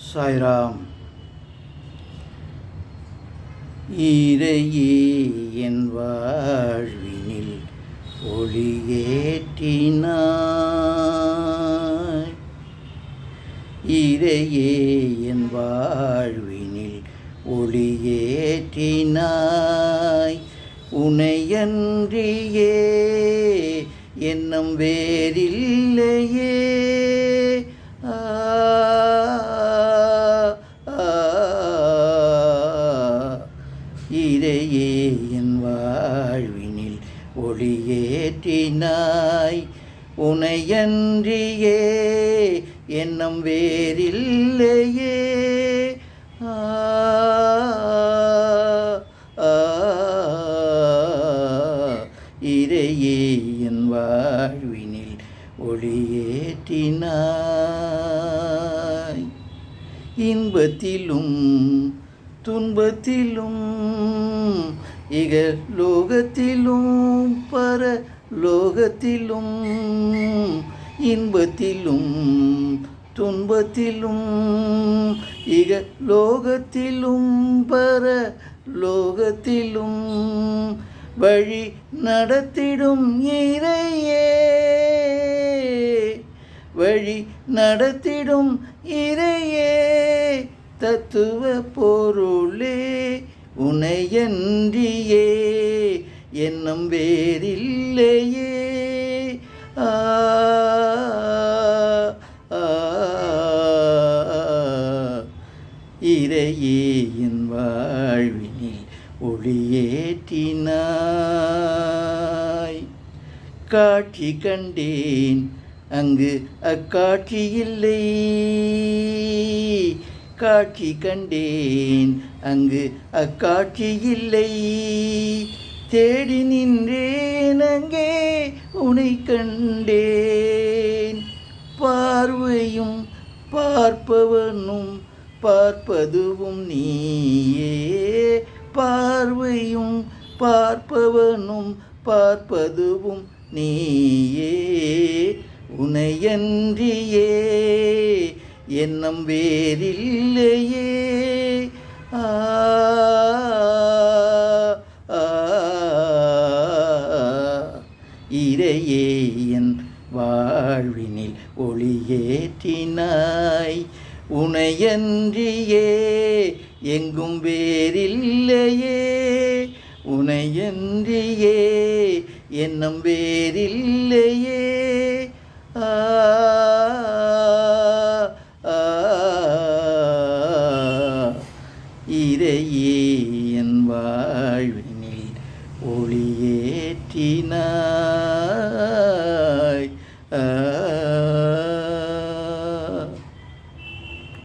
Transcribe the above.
சாய்ராம். ஈரையே என் வாழ்வினில் ஒளியேற்றினாய். ஈரையே என் வாழ்வினில் ஒளியேற்றினாய். உனையன்றியே என்னும் வேறில்லையே. வாழ்வினில் ஒளியேற்றினாய். உனையன்றியே எண்ணம் வேறில்லையே. ஆ, ஆ, என் வாழ்வினில் ஒளியேற்றினாய். இன்பத்திலும் துன்பத்திலும் இக லோகத்திலும் பர லோகத்திலும் இன்பத்திலும் துன்பத்திலும் இக லோகத்திலும் பர லோகத்திலும் வழி நடத்திடும் இறையே. வழி நடத்திடும் இறையே. தத்துவ பொருளே உனையன்றியே என்னும் வேறில்லையே. ஆ இறையே என் வாழ்வினில் ஒளியேற்றினாய். காட்சி கண்டேன் அங்கு அக்காட்சி இல்லை. காட்சி கண்டேன். அங்கு அக்காட்சி இல்லை. தேடி நின்றேன். அங்கே உனை கண்டேன். பார்வையும் பார்ப்பவனும் பார்ப்பதுவும் நீயே. பார்வையும் பார்ப்பவனும் பார்ப்பதுவும் நீயே. உனையன்றியே. என்னும் வேறில்லையே ஆ இறையே என் வாழ்வினில் ஒளியேற்றினாய். உனையன்றியே எங்கும் வேறில்லையே. உனையன்றியே என்னும் வேறில்லையே ஆ, இறையே என் வாழ்வினில் ஒளியேற்றினார்.